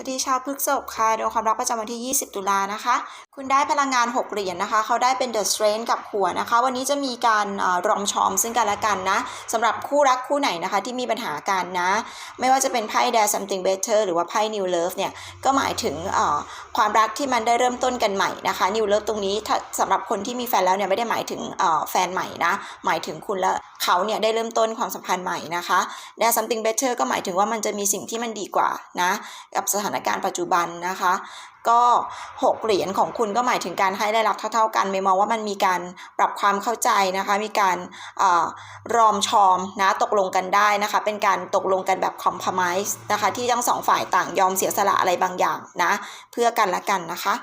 สวัสดีชาวพฤกษภค่ะดวงความรักประจำวันที่ 20 ตุลานะคะ คุณได้พลังงาน 6 เหรียญนะคะ เขาได้เป็น The Strength กับหัวนะคะ วันนี้จะมีการอรอมชอมซึ่งกันและกันนะสำหรับคู่รักคู่ไหนนะคะที่มีปัญหากันนะ ไม่ว่าจะเป็นไพ่ Dare Something Better หรือว่าไพ่ New Love เนี่ย ก็หมายถึงความรักที่มันได้เริ่มต้นกันใหม่นะคะ New Love ตรงนี้ถ้าสำหรับคนที่มีแฟนแล้วเนี่ยไม่ได้หมายถึงแฟนใหม่นะ หมายถึงคุณและเขาเนี่ยได้เริ่มต้นความสัมพันธ์ใหม่นะคะ Dare Something Better ก็หมายถึงว่ามันจะมีสิ่งที่มันดีกว่านะกับสถานการณ์ปัจจุบันนะคะ ก็หกเหรียญของคุณก็หมายถึงการให้ได้รับเท่า ๆ กันไม่มองว่ามันมีการปรับความเข้าใจนะคะ มีการอรอมชอมนะตกลงกันได้นะคะ เป็นการตกลงกันแบบคอม p r o m i s e นะคะ ที่ทั้งสองฝ่ายต่างยอมเสียสละอะไรบางอย่างนะ เพื่อกันและกันนะคะ